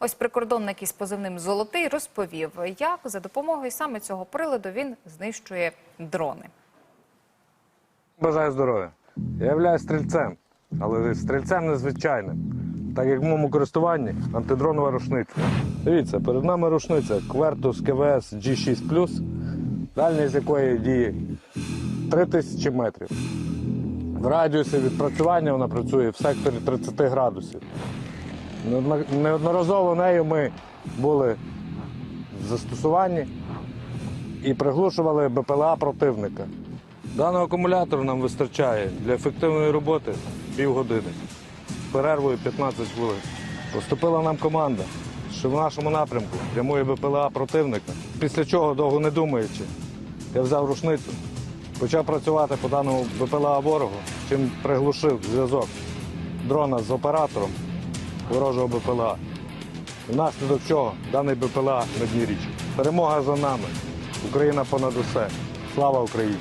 Ось прикордонник із позивним Золотий розповів, як за допомогою саме цього приладу він знищує дрони. Бажаю здоров'я. Я являюсь стрільцем, але стрільцем незвичайним. Так як в моєму користуванні антидронова рушниця. Дивіться, перед нами рушниця Quertus КВС G6 дальність якої діє 3000 метрів. В радіусі відпрацювання вона працює в секторі 30 градусів. Неодно- Неодноразово нею ми були в застосуванні і приглушували БПЛА противника. Даного акумулятору нам вистачає для ефективної роботи півгодини з перервою 15 хвилин. Поступила нам команда, що в нашому напрямку прямує БПЛА противника. Після чого, довго не думаючи, я взяв рушницю, почав працювати по даному БПЛА ворогу, чим приглушив зв'язок дрона з оператором ворожого БПЛА. Внаслідок чого даний БПЛА на дні річки. Перемога за нами. Україна понад усе. Слава Україні!